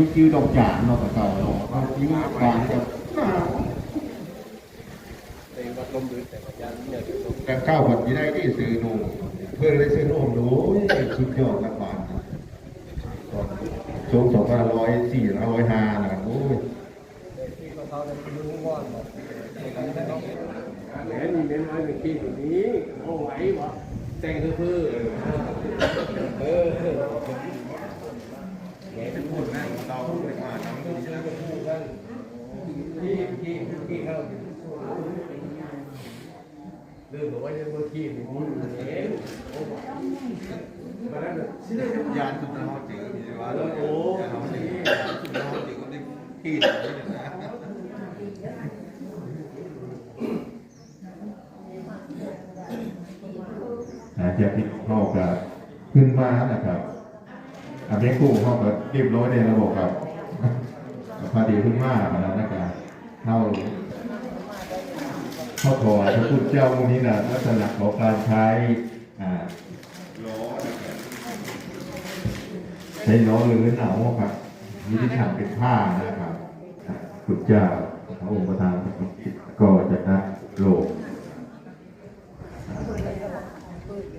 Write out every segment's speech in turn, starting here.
วคิวดอกจานเนาะแต่เก่าเนาะเอาคิวบานกับแต่ข้าวผัดยี่ได้ที่ซื้อหนูเพื่อนเลยซื้อหนูดูสุดยอดละบาทช่วงสองพันร้อยสี่ร้อยห้านะโอ้ยแหมนี่เน้นน้อยเป็นขี้แบบนี้โอ้ไหววะแจงคือคือเออแหมเป็นพูดนะเราไปมาทำที่แล้วก็พูดกันที่ที่ที่เข้าเรื่อ ห็นโอ้มาแล้วเนี่ยาสุดท้ายจริงใช่ไหมโอ้ยานจริงสุดท้ายจริงก็ได้ที่นี่นะอาจจะพิดเข้ากับขึ้นมานะครับ อาเมกู้เขากับเรียบร้อยในระบบครับพอดีขึ้นมาแล้วนะครับเข้าเข้าถอพระพุทธเจ้าองค์นี้นะลักษณะของการใช้อ่าใช้ล้อหรือเหนาครับนี่ที่ทำเป็นผ้านะครับพุทธเจ้าพระองค์ประธานก็จะนัดโลก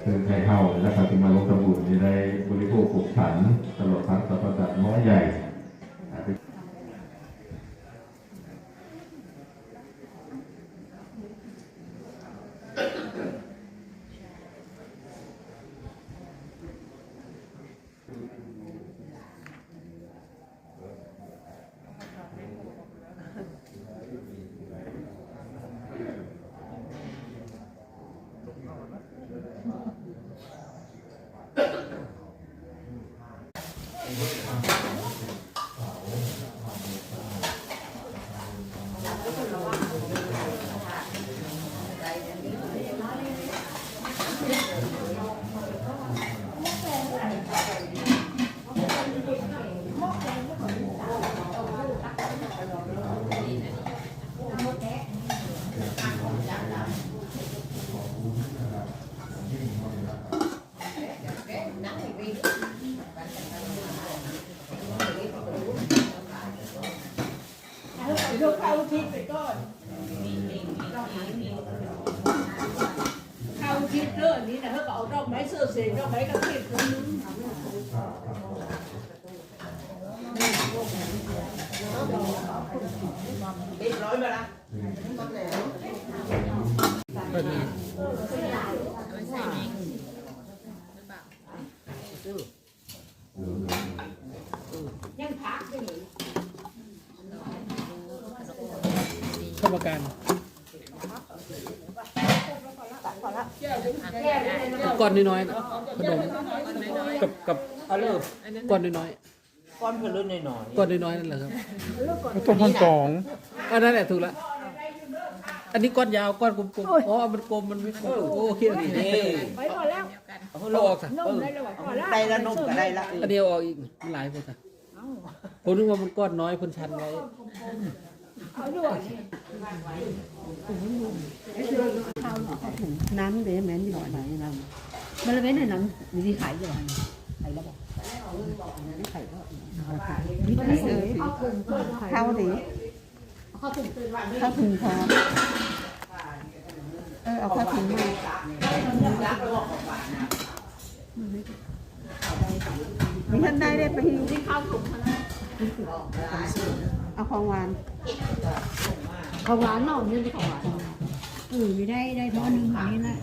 คือไทยเฮาและปฏิมาลงตำบุญที่ได้บริโภคขุกฉันตลอดทั้งสัปดาห์น้อยใหญ่ คิดไปก่อนเขาคิดเรื่องนี้นะเขาก็เอาดอกไม้เสื้อเสียดอกไม้กระติบงนู้นเรียบร้อยไปละ ยังพักอยู่ เข้าประกัน แก้ได้เลยนะ ก้ อนน้อยๆนะขนมกับกับเอาเลิกก้อนน้อยก้อนเพื่อนหน่อยๆก้อนน้อยๆนั่นแหละครับต้มพันสองอันนั้นแหละถูกแล้วอันนี้ก้อนยาวก้อนกลมๆอ๋อมันกลมมันไม่โอเคโอเคนี่ไปก่อแล้วเอาเราออกซะนุ่มได้ลยว่าก่อนแล้วได้ละนมก็ได้ละอันเดียวออกอีกมันหลายคนซะผมนึกว่ามันก้อนน้อยคนชันไว้เอาด้วยน้ำเดี๋ยวแม่นดีกว่ไหนน้ำ มันเลยเป็นน้ำมีที่ขายอยู่ขายแล้วบอกขายแล้วนี่ขายเลยข้าวดีข้าวถุงพร้อมเออเอาข้าวถุงมามีท่านได้ได้ไปที่ข้าวถุงเอาของหวานของหวานเนาะนี่เป็นของหวานเออไม่ได้ได้ท้อนึงอันนี้นะ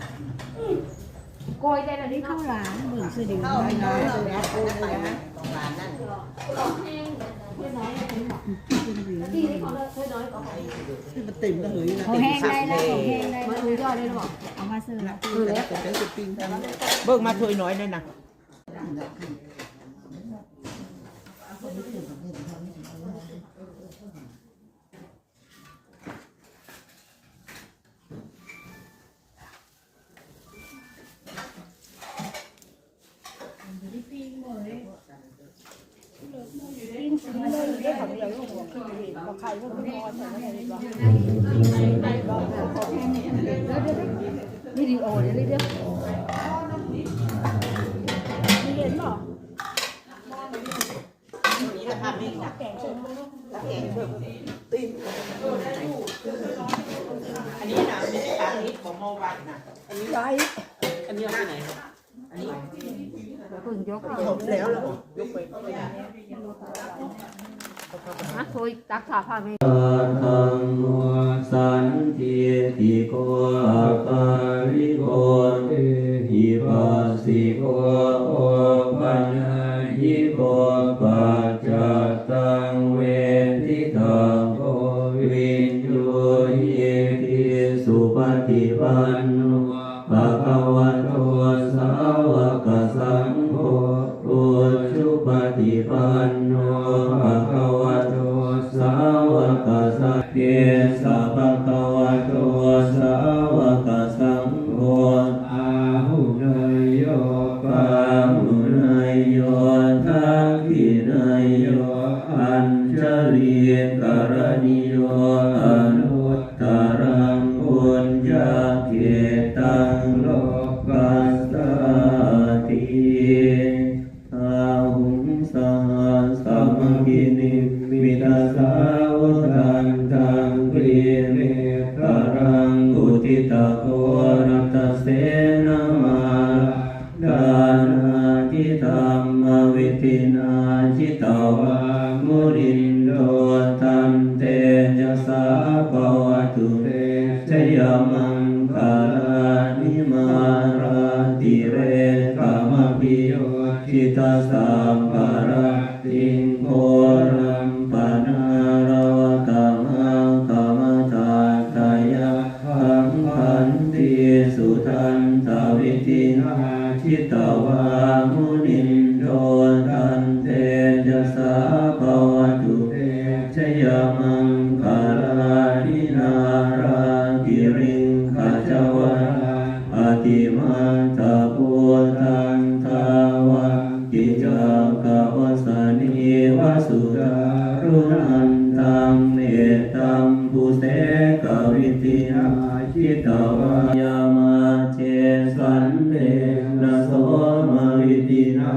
โกยได้แล้วนี่ข้าวหลานเบิ่งเสือเดียวเอาน้อยน้น้อยเลยนะปูเลยนะของร้านนั่นที่นี่เขาเลยน้อยกว่าที่มันติ่มก็เหยนะเขาแห้งได้แล้วเขาแห้งได้มาแล้วดูยอดได้หรือเปล่าเอามาเสิร์ฟเออแล้วแต่ได้จะปิ้งเบิกมาถ้วยน้อยเลยนะ นี่ดีโอเนี่ยเรียกมีเห็นหรอนี่จะทำนี่นะแล้วแกงเพิ่มตีนอันนี้นะไม่ใช่ขานี้ของโมบันนะอันนี้ได้อันนี้เอาไปไหนอันนี้เพิ่งยกจบแล้วแล้วยกไป มาโทยตักผ้าผ้าไม่ธังวสันติติโกอาคาริโกเอหิปัสสิโกโอปัญญิโกปัจจตังเวทิตังโกวินโยหิติสุปฏิปันโนภะคะวะโตสาวกสังโฆอุชุปฏิปันโนภะคะ สาปวัตุเตชยมังคารานิมาราติเรกามพิโยชิตาสัมภา ยามาเจสันเตนะโสมาวิตินา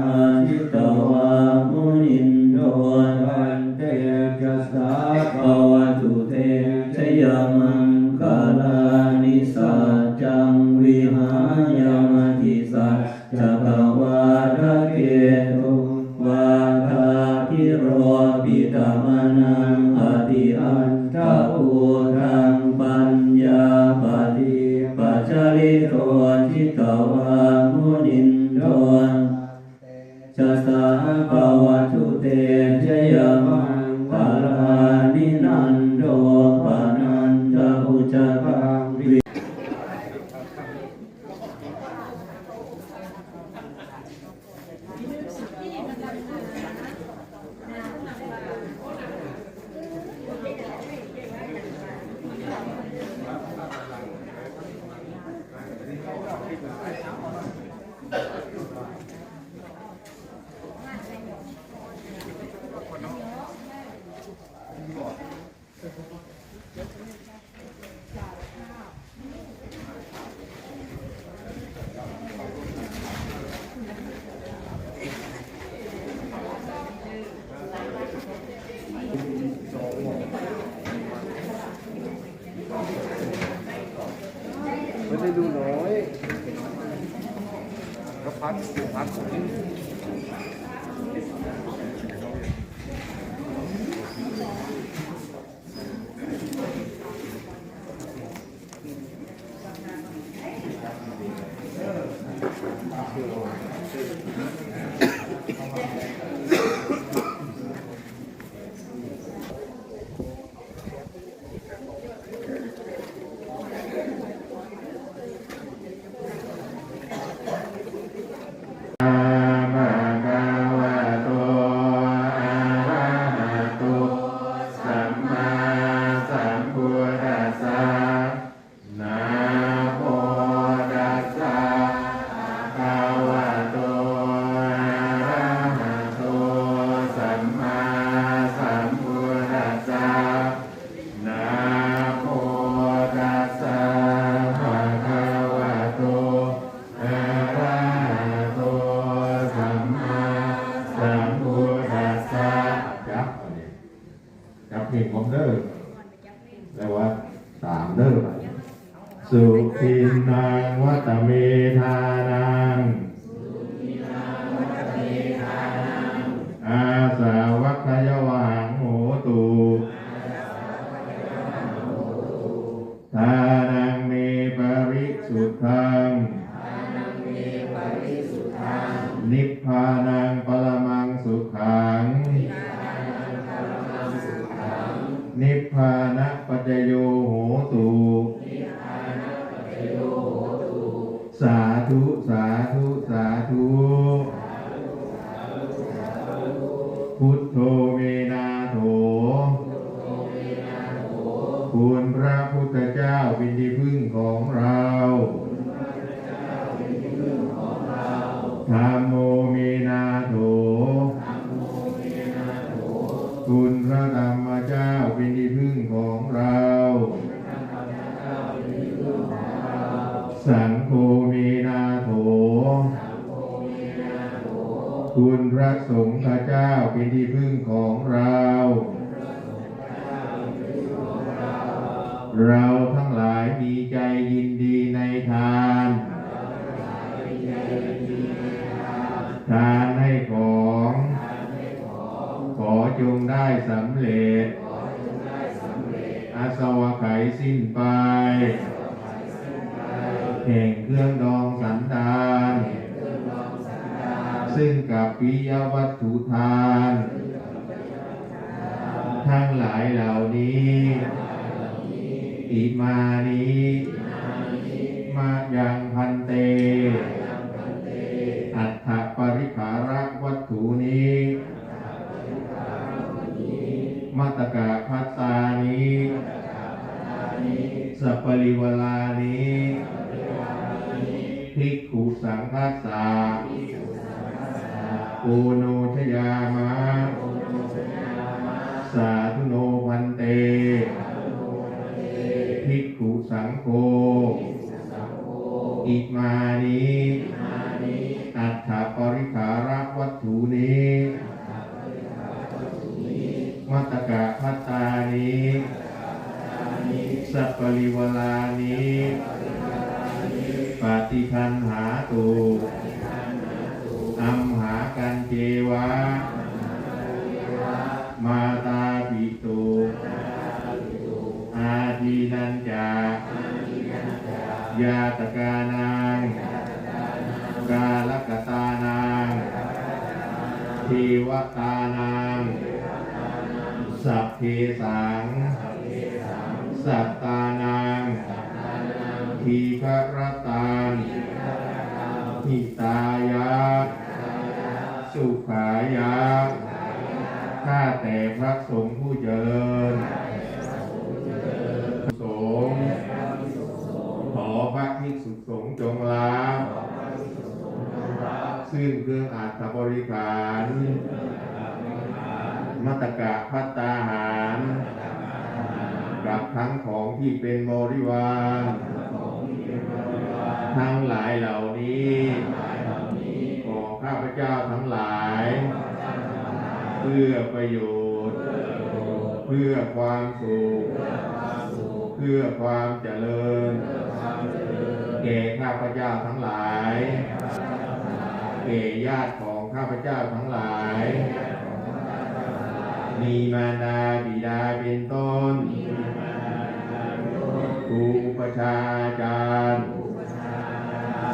สาธุ สาธุ สาธุ จงได้สำเร็จ อาสวะไขยสิ้นไป แห่งเครื่องดองสันดาน ซึ่งกับปิยวัตถุทาน ทั้งหลายเหล่านี้ อิมานิมายัง ขุสังคัสสะโอโนชยามะ สาธุโนพันเตภิกขุสังโฆ ทีฆรตานหิตายะ สุขายะ ข้าแต่พระสงฆ์ผู้เจริญสงฆ์ขอพระภิกษุสงฆ์จงรับซึ่งเครื่องอาถบริขารมัตตกะพัตตาหารกับทั้งของที่เป็นบริวาร ทั้งหลายเหล่านี้ของข้าพเจ้าทั้งหลาย เพื่อประโยชน์ เพื่อความสุขเพื่อความเจริญแก่ข้าพเจ้าทั้งหลายแก่ญาติของข้าพเจ้าทั้งหลาย มีมารดาบิดาเป็นต้น อุปชฌาย์อาจารย์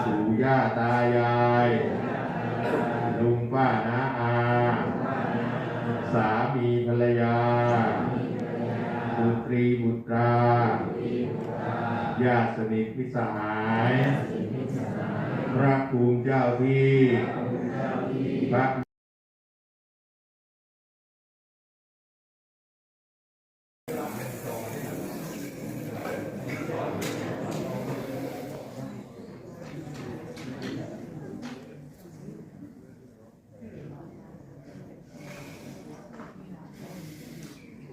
ปู่ย่าตายาย ลุงป้าน้าอา สามีภรรยา บุตรีบุตราญาติสนิทมิตรสหาย พระภูมิเจ้าที่พระ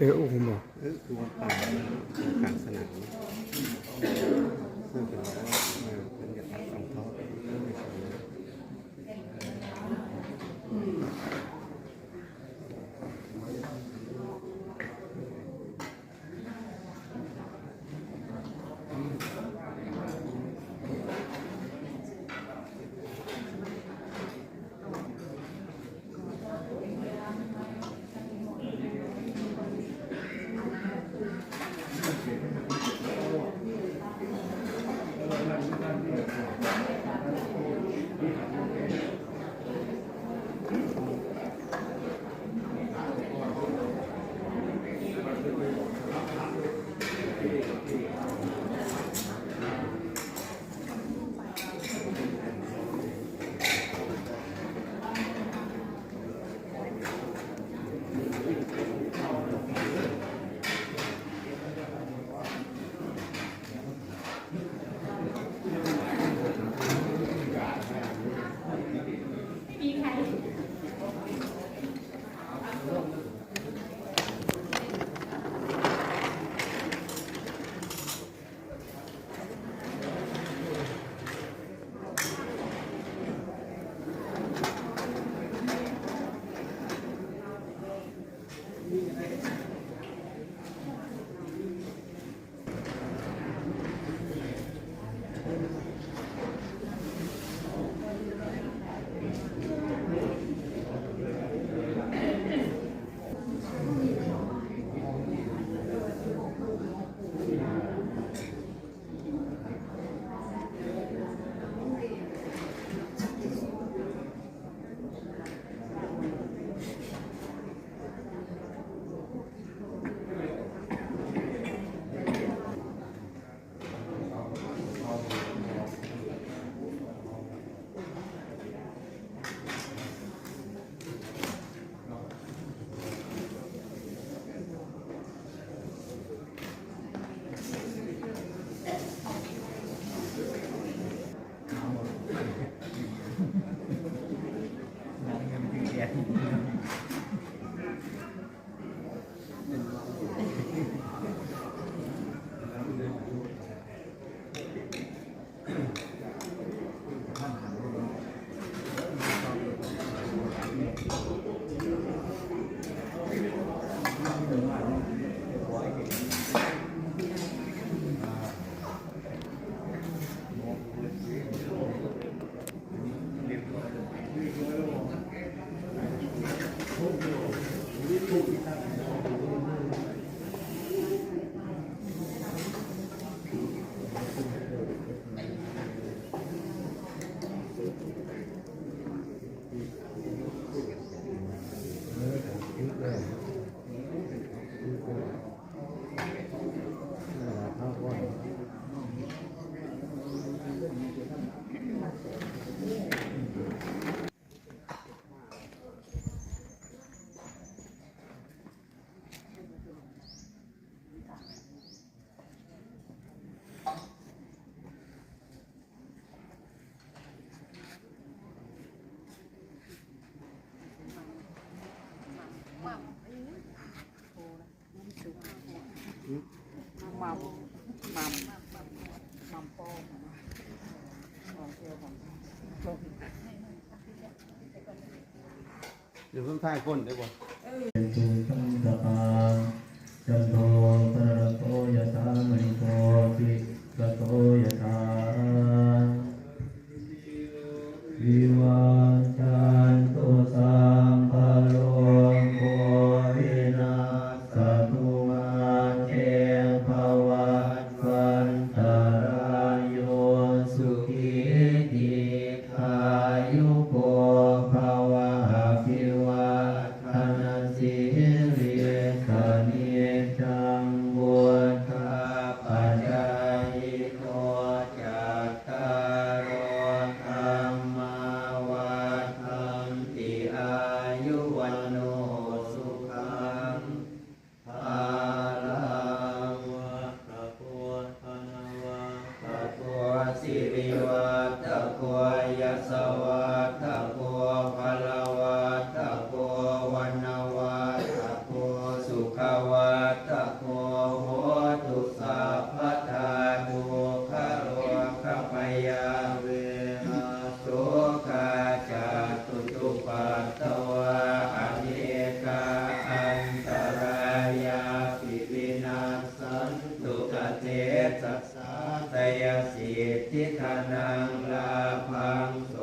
Eu 们 มัมมัมต้องเที่เดี๋ยวเพิ่งท่ายก้นได้บ่ สิทธิธนังลาภังส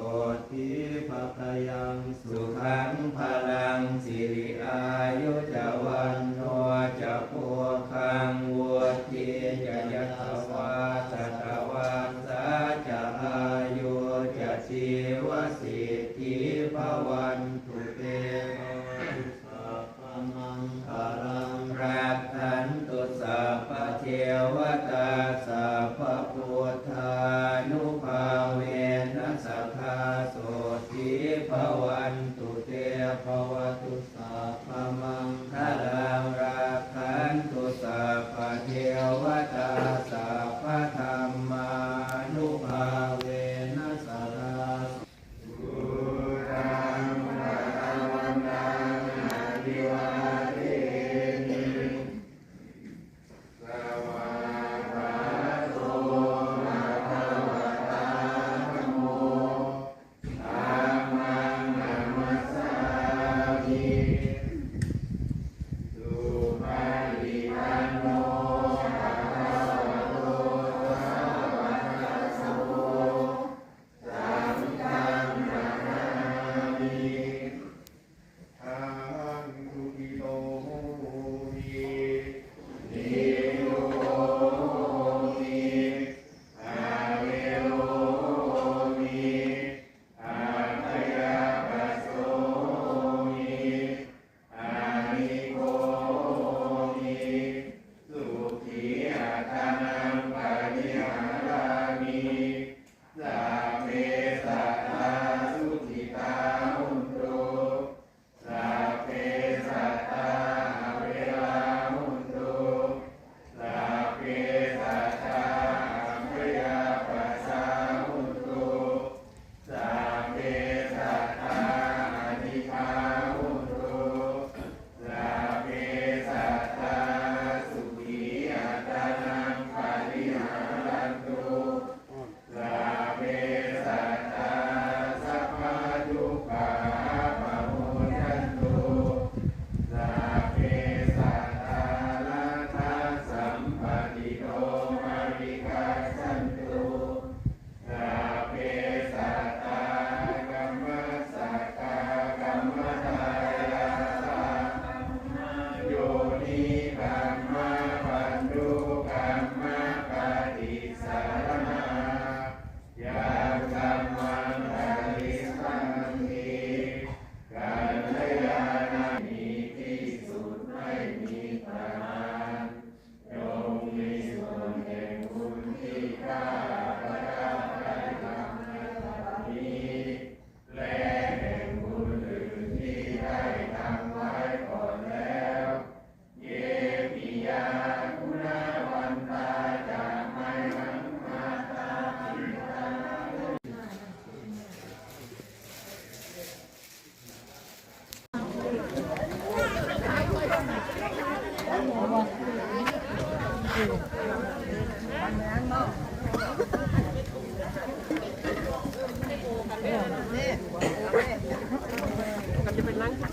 แ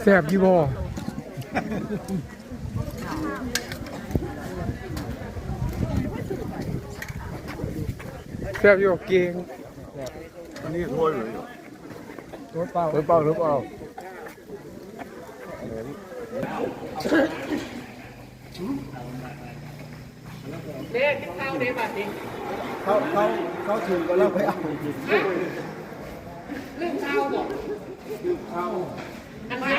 สบยี่บอแซ่บอยู่เก่งอันนี้ถ้วยหรือถ้วยเปล่าหรือเปล่า เขาเขาเขาถือก็เล่าไปเอาเรื่องเท้าบอกเท้าอันนี้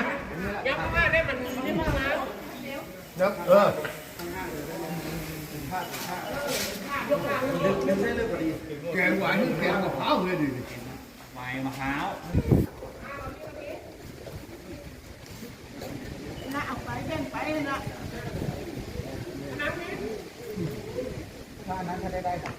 ยักษ์มากได้มันนี่มากนะเดี๋ยวเออแกงหวานแกงมะพร้าวเลยดิใบมะพร้าวน่าเอาไปแบ่งไปนะ นั้นได้ได้ครั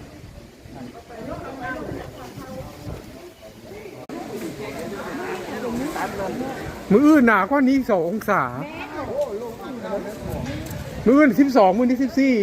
มืออื่นหนากว่นี้สององศา มืออื่นสิบสองมือนี้สิบสี่